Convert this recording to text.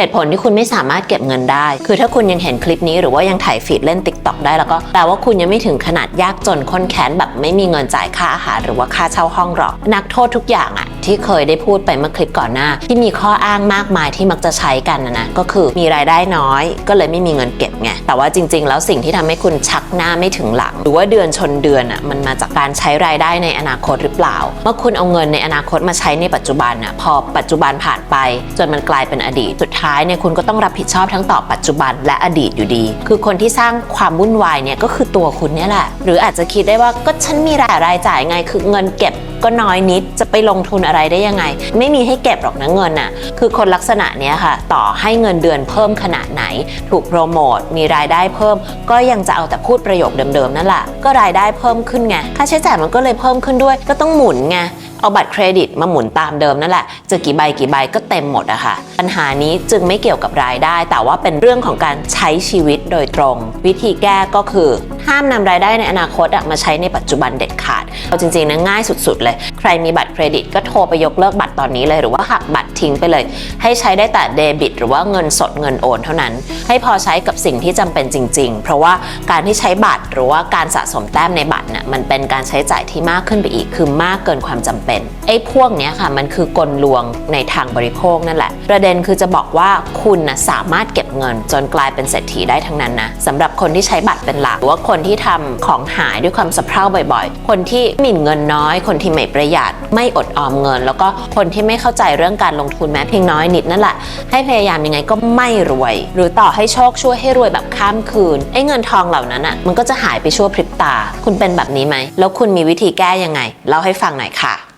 เหตุผลที่คุณไม่สามารถเก็บเงินได้ คือถ้าคุณยังเห็นคลิปนี้หรือว่ายังถ่ายฟีดเล่นติ๊กต็อกได้แล้วก็แปลว่าคุณยังไม่ถึงขนาดยากจนค้นแค้นแบบไม่มีเงินจ่ายค่าอาหารหรือว่าค่าเช่าห้องหรอก นักโทษทุกอย่างอะ ที่เคยได้พูดไปเมื่อคลิปก่อนหน้า ที่มีข้ออ้างมากมายที่มักจะใช้กันนะนะก็คือมีรายได้น้อย ก็เลยไม่มีเงินเก็บไงแต่ว่าจริง ๆ แล้วสิ่งที่ทำให้คุณชักหน้าไม่ถึงหลัง หรือว่าเดือนชนเดือนอะมันมาจากการใช้รายได้ในอนาคตหรือเปล่า เมื่อคุณเอาเงินในอนาคตมาใช้ในปัจจุบันอะพอปัจจุบันผ่านไป จนมันกลายเป็นอดีต สุดท้ายเนี่ยคุณก็ต้องรับผิดชอบทั้งต่อปัจจุบันและอดีตอยู่ดี คือคนที่สร้างความวุ่นวายเนี่ยก็คือตัวคุณเนี่ยแหละ หรืออาจจะคิดได้ว่าก็ฉันมีรายรายจ่ายไงคือเงินเก็บ ก็น้อยนิดจะไปลงทุนอะไรได้ยังไง ไม่มีให้เก็บหรอกนะเงินน่ะคือคนลักษณะเนี้ยค่ะ ต่อให้เงินเดือนเพิ่มขนาดไหน ถูกโปรโมทมีรายได้เพิ่ม ก็ยังจะเอาแต่พูดประโยคเดิมๆนั่นแหละก็รายได้เพิ่มขึ้นไงค่าใช้จ่ายมันก็เลยเพิ่มขึ้นด้วย ก็ต้องหมุนไงเอาบัตรเครดิตมาหมุนตามเดิมนั่นแหละจะกี่ใบกี่ใบก็เต็มหมดอะค่ะ ปัญหานี้จึงไม่เกี่ยวกับรายได้ แต่ว่าเป็นเรื่องของการใช้ชีวิตโดยตรง วิธีแก้ก็คือ ห้ามนำรายได้ในอนาคตมาใช้ในปัจจุบันเด็ดขาด เอาจริงๆนะง่ายสุดๆเลย ใครมีบัตรเครดิตก็โทรไปยกเลิกบัตรตอนนี้เลยหรือว่าหักบัตรทิ้งไปเลย ให้ใช้ได้แต่เดบิต หรือว่าเงินสดเงินโอนเท่านั้น ให้พอใช้กับสิ่งที่จำเป็นจริง ๆ เพราะว่าการที่ใช้บัตรหรือว่าการสะสมแต้มในบัตรน่ะมันเป็นการใช้จ่ายที่มากขึ้นไปอีก คือมากเกินความจำเป็นไอ้พวกเนี้ยค่ะมันคือกลลวงในทางบริโภคนั่นแหละ ประเด็นคือจะบอกว่าคุณนะสามารถเก็บเงิน จนกลายเป็นเศรษฐีได้ทั้งนั้นนะสำหรับคนที่ใช้บัตรเป็นหลักหรือว่าคนที่ทำของหายด้วยความสะเพร่าบ่อย ๆ คนที่หมิ่นเงินน้อย คนที่ไม่ประหยัดไม่อดออมเงิน แล้วก็คนที่ไม่เข้าใจเรื่องการลงทุนแม้เพียงน้อยนิดนั่นแหละให้พยายามยังไงก็ไม่รวย หรือต่อให้โชคช่วยให้รวยแบบข้ามคืนไอ้เงินทองเหล่านั้นอะมันก็จะหายไปชั่วพริบตา คุณเป็นแบบนี้ไหมแล้วคุณมีวิธีแก้ยังไงเล่าให้ฟังหน่อยค่ะ